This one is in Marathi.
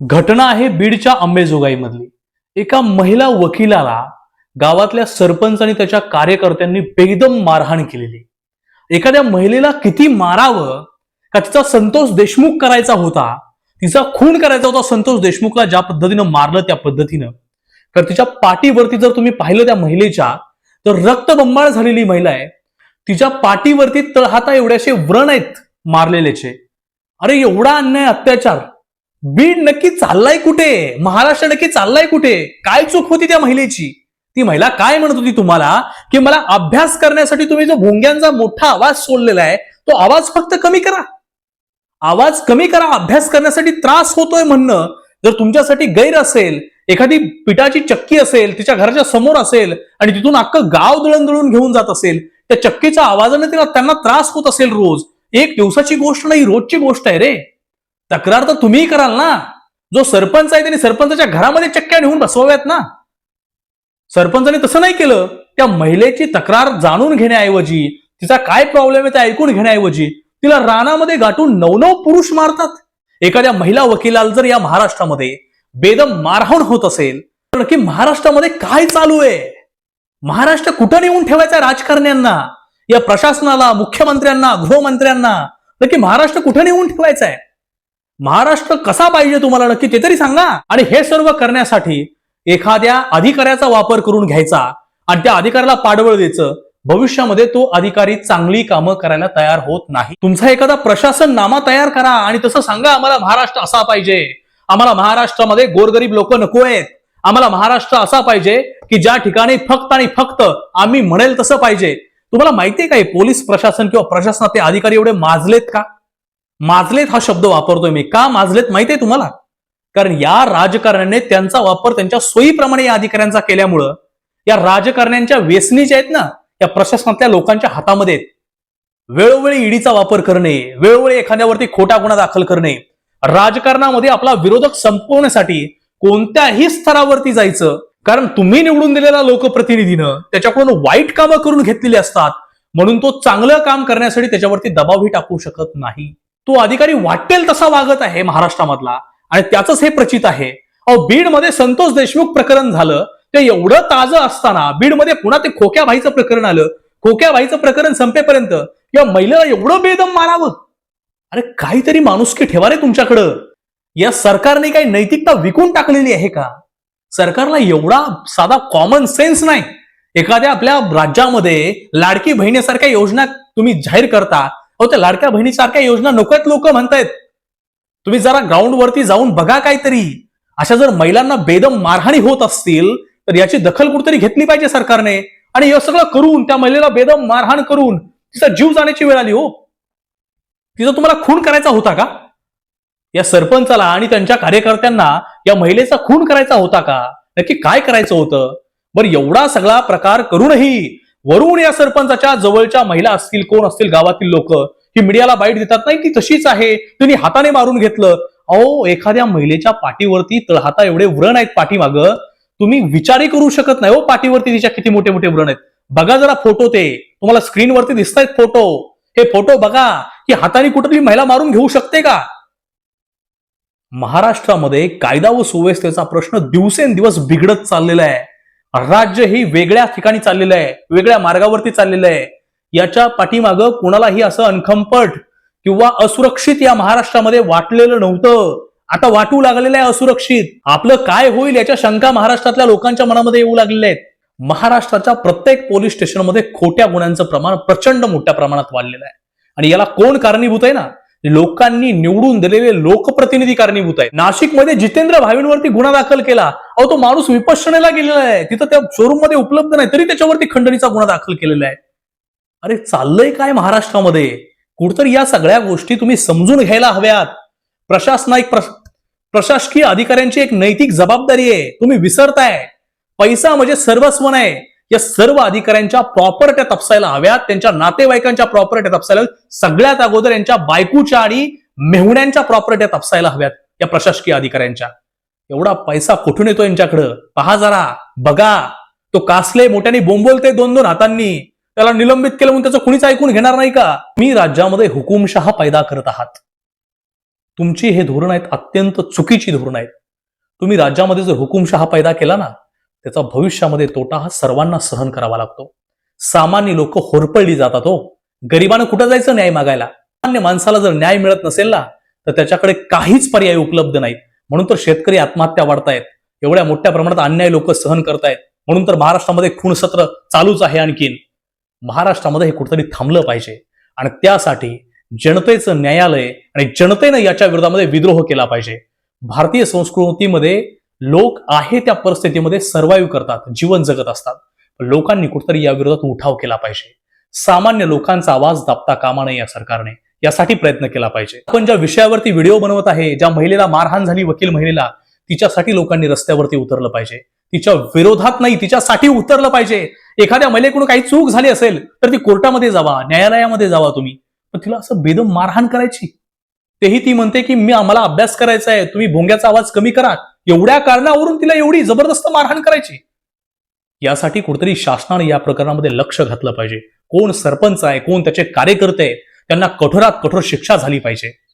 घटना आहे बीडच्या अंबेजोगाईमधली एका महिला वकिलाला गावातल्या सरपंच आणि त्याच्या कार्यकर्त्यांनी बेदम मारहाण केलेली. एखाद्या महिलेला किती मारावं का तिचा संतोष देशमुख करायचा होता तिचा खून करायचा होता संतोष देशमुखला ज्या पद्धतीनं मारलं त्या पद्धतीनं. तर तिच्या पाठीवरती जर तुम्ही पाहिलं त्या महिलेच्या तर रक्तबंबाळ झालेली महिला आहे. तिच्या पाठीवरती तळहाता एवढ्याशे व्रण आहेत मारलेल्याचे. अरे एवढा अन्याय अत्याचार. बीड नक्की चाललाय कुठे? महाराष्ट्र नक्की चाललाय कुठे? काय चूक होती त्या महिलेची? ती महिला काय म्हणत होती तुम्हाला? की मला अभ्यास करण्यासाठी तुम्ही जो भोंग्यांचा मोठा आवाज सोडलेला आहे तो आवाज फक्त कमी करा. आवाज कमी करा अभ्यास करण्यासाठी त्रास होतोय म्हणणं. जर तुमच्यासाठी गैर असेल एखादी पिठाची चक्की असेल तिच्या घराच्या समोर असेल आणि तिथून अख्खं गाव दळण दळून घेऊन जात असेल त्या चक्कीच्या आवाजाने तिला त्यांना त्रास होत असेल रोज. एक दिवसाची गोष्ट नाही रोजची गोष्ट आहे रे. तक्रार तर तुम्ही कराल ना. जो सरपंच आहे त्यांनी सरपंचाच्या घरामध्ये चक्क्या नेऊन बसवाव्यात ना. सरपंचाने तसं नाही केलं. त्या महिलेची तक्रार जाणून घेण्याऐवजी तिचा काय प्रॉब्लेम आहे ते ऐकून घेण्याऐवजी तिला रानामध्ये गाठून नवनव पुरुष मारतात. एखाद्या महिला वकिलाला जर या महाराष्ट्रामध्ये बेदम मारहाण होत असेल तर नक्की महाराष्ट्रामध्ये काय चालू आहे? महाराष्ट्र कुठं नेऊन ठेवायचा राजकारण्यांना? या प्रशासनाला मुख्यमंत्र्यांना गृहमंत्र्यांना नक्की महाराष्ट्र कुठं नेऊन ठेवायचा आहे? महाराष्ट्र कसा पाहिजे तुम्हाला नक्की ते तरी सांगा. आणि हे सर्व करण्यासाठी एखाद्या अधिकाऱ्याचा वापर करून घ्यायचा आणि त्या अधिकाऱ्याला पाठबळ द्यायचं भविष्यामध्ये तो अधिकारी चांगली कामं करायला तयार होत नाही. तुमचा एखादा प्रशासन नामा तयार करा आणि तसं सांगा आम्हाला महाराष्ट्र असा पाहिजे. आम्हाला महाराष्ट्रामध्ये गोरगरीब लोक नको आहेत. आम्हाला महाराष्ट्र असा पाहिजे की ज्या ठिकाणी फक्त आणि फक्त आम्ही म्हणेल तसं पाहिजे. तुम्हाला माहितीये काय पोलीस प्रशासन किंवा प्रशासनात ते अधिकारी एवढे माजलेत का? माजलेत हा शब्द वापरतोय मी. का माजलेत माहिती आहे तुम्हाला? कारण या राजकारण्याने त्यांचा वापर त्यांच्या सोयीप्रमाणे या अधिकाऱ्यांचा केल्यामुळं या राजकारण्यांच्या वेसनी ज्या आहेत ना या प्रशासनातल्या लोकांच्या हातामध्ये आहेत. वेळोवेळी ईडीचा वापर करणे वेळोवेळी एखाद्यावरती खोटा गुन्हा दाखल करणे राजकारणामध्ये आपला विरोधक संपवण्यासाठी कोणत्याही स्तरावरती जायचं कारण तुम्ही निवडून दिलेल्या लोकप्रतिनिधीनं त्याच्याकडून वाईट कामं करून घेतलेली असतात म्हणून तो चांगलं काम करण्यासाठी त्याच्यावरती दबावही टाकू शकत नाही. तो अधिकारी वाटेल तसा वागत आहे महाराष्ट्रामधला. आणि त्याचंच हे प्रचित आहे. अहो बीडमध्ये संतोष देशमुख प्रकरण झालं. ते एवढं ताजं असताना बीडमध्ये पुन्हा ते खोक्या भाईचं प्रकरण आलं. खोक्या भाईचं प्रकरण संपेपर्यंत या महिलेला एवढं बेदम मारावं. अरे काहीतरी माणुसकी ठेवा रे तुमच्याकडं. या सरकारने काही नैतिकता विकून टाकलेली आहे का? सरकारला एवढा साधा कॉमन सेन्स नाही. एखाद्या आपल्या राज्यामध्ये लाडकी बहिणीसारख्या योजना तुम्ही जाहीर करता अहो त्या लाडक्या बहिणीसारख्या योजना नकोत लोक म्हणतायत. तुम्ही जरा ग्राउंडवरती जाऊन बघा काहीतरी. अशा जर महिलांना बेदम मारहाणी होत असतील तर याची दखल कुठेतरी घेतली पाहिजे सरकारने. आणि हे सगळं करून त्या महिलेला बेदम मारहाण करून तिचा जीव जाण्याची वेळ आली हो. तिचा तुम्हाला खून करायचा होता का? या सरपंचाला आणि त्यांच्या कार्यकर्त्यांना या महिलेचा खून करायचा होता का? नक्की काय करायचं होतं? बरं एवढा सगळा प्रकार करूनही वरून या सरपंचाच्या जवळच्या महिला असतील कोण असतील गावातील लोक ही मीडियाला बाईट देतात नाही ती तशीच आहे. तिने हाताने मारून घेतलं. अहो एखाद्या महिलेच्या पाठीवरती तळहाता एवढे व्रण आहेत पाठीमाग. तुम्ही विचारही करू शकत नाही हो पाठीवरती तिच्या किती मोठे मोठे व्रण आहेत. बघा जरा फोटो ते. तुम्हाला स्क्रीनवरती दिसत आहेत फोटो. हे फोटो बघा. की हाताने कुठली महिला मारून घेऊ शकते का? महाराष्ट्रामध्ये कायदा व सुव्यवस्थेचा प्रश्न दिवसेंदिवस बिघडत चाललेला आहे. राज्य हे वेगळ्या ठिकाणी चाललेलं आहे वेगळ्या मार्गावरती चाललेलं आहे. याच्या पाठीमागं कुणालाही असं अनखंपट किंवा असुरक्षित या महाराष्ट्रामध्ये वाटलेलं नव्हतं. आता वाटू लागलेलं आहे असुरक्षित. आपलं काय होईल याच्या शंका महाराष्ट्रातल्या लोकांच्या मनामध्ये येऊ लागलेल्या आहेत. महाराष्ट्राच्या प्रत्येक पोलीस स्टेशनमध्ये खोट्या गुन्ह्यांचं प्रमाण प्रचंड मोठ्या प्रमाणात वाढलेलं आहे. आणि याला कोण कारणीभूत आहे ना? लोकांनी निवडून दिलेले लोकप्रतिनिधी कारणीभूत आहे नाशिकमध्ये जितेंद्र भावींवरती गुन्हा दाखल केला. अहो तो माणूस विपश्यनेला गेलेला आहे. तिथं त्या शोरूममध्ये उपलब्ध नाही तरी त्याच्यावरती खंडणीचा गुन्हा दाखल केलेला आहे. अरे चाललंय काय महाराष्ट्रामध्ये? कुठतरी या सगळ्या गोष्टी तुम्ही समजून घ्यायला हव्यात. प्रशासनिक प्र- प्रशासकीय अधिकाऱ्यांची एक नैतिक जबाबदारी आहे. तुम्ही विसरताय. पैसा म्हणजे सर्वस्व नाही. या सर्व अधिकाऱ्यांच्या प्रॉपर्ट्या तपसायला हव्यात त्यांच्या नातेवाईकांच्या प्रॉपर्ट्या तपसायला सगळ्यात अगोदर यांच्या बायकोच्या आणि मेहुण्यांच्या प्रॉपर्ट्या तपसायला हव्यात या प्रशासकीय अधिकाऱ्यांच्या. एवढा पैसा कुठून येतो यांच्याकडं? पहा जरा बघा. तो कासले मोठ्याने बोंबोलते दोन दोन हातांनी. त्याला निलंबित केलं म्हणून त्याचं कुणीच ऐकून घेणार नाही का? मी राज्यामध्ये हुकुमशहा पैदा करत आहात. तुमची हे धोरण आहेत अत्यंत चुकीची धोरण आहेत. तुम्ही राज्यामध्ये जर हुकुमशहा पैदा केला ना त्याचा भविष्यामध्ये तोटा हा सर्वांना सहन करावा लागतो. सामान्य लोक होरपळली जातात हो. गरिबानं कुठं जायचं न्याय मागायला? सामान्य माणसाला जर न्याय मिळत नसेल ना तर त्याच्याकडे काहीच पर्याय उपलब्ध नाहीत. म्हणून तर शेतकरी आत्महत्या वाढतायत. एवढ्या मोठ्या प्रमाणात अन्याय लोक सहन करतायत. म्हणून तर महाराष्ट्रामध्ये खूणसत्र चालूच आहे आणखीन. महाराष्ट्रामध्ये हे कुठेतरी थांबलं पाहिजे. आणि त्यासाठी जनतेचं न्यायालय आणि जनतेनं याच्या विरोधामध्ये विद्रोह केला पाहिजे. भारतीय संस्कृतीमध्ये लोक आहे त्या परिस्थितीमध्ये सर्व्हाइव्ह करतात जीवन जगत असतात. लोकांनी कुठतरी या विरोधात उठाव केला पाहिजे. सामान्य लोकांचा आवाज दाबता कामा नये या सरकारने. यासाठी प्रयत्न केला पाहिजे. आपण ज्या विषयावरती व्हिडिओ बनवत आहे ज्या महिलेला मारहाण झाली वकील महिलेला तिच्यासाठी लोकांनी रस्त्यावरती उतरलं पाहिजे. तिच्या विरोधात नाही तिच्यासाठी उतरलं पाहिजे. एखाद्या महिलेकडून काही चूक झाली असेल तर ती कोर्टामध्ये जावा न्यायालयामध्ये जावा तुम्ही. पण तिला असं बेदम मारहाण करायची? तेही ती म्हणते की मी आम्हाला अभ्यास करायचा आहे तुम्ही भोंग्याचा आवाज कमी करा. एवढ्या कारणावरून तिला एवढी जबरदस्त मारहाण करायची. यासाठी कुठेतरी शासनाने या प्रकरणामध्ये लक्ष घातलं पाहिजे. कोण सरपंच आहे कोण त्याचे कार्यकर्ते त्यांना कठोरात कठोर शिक्षा झाली पाहिजे.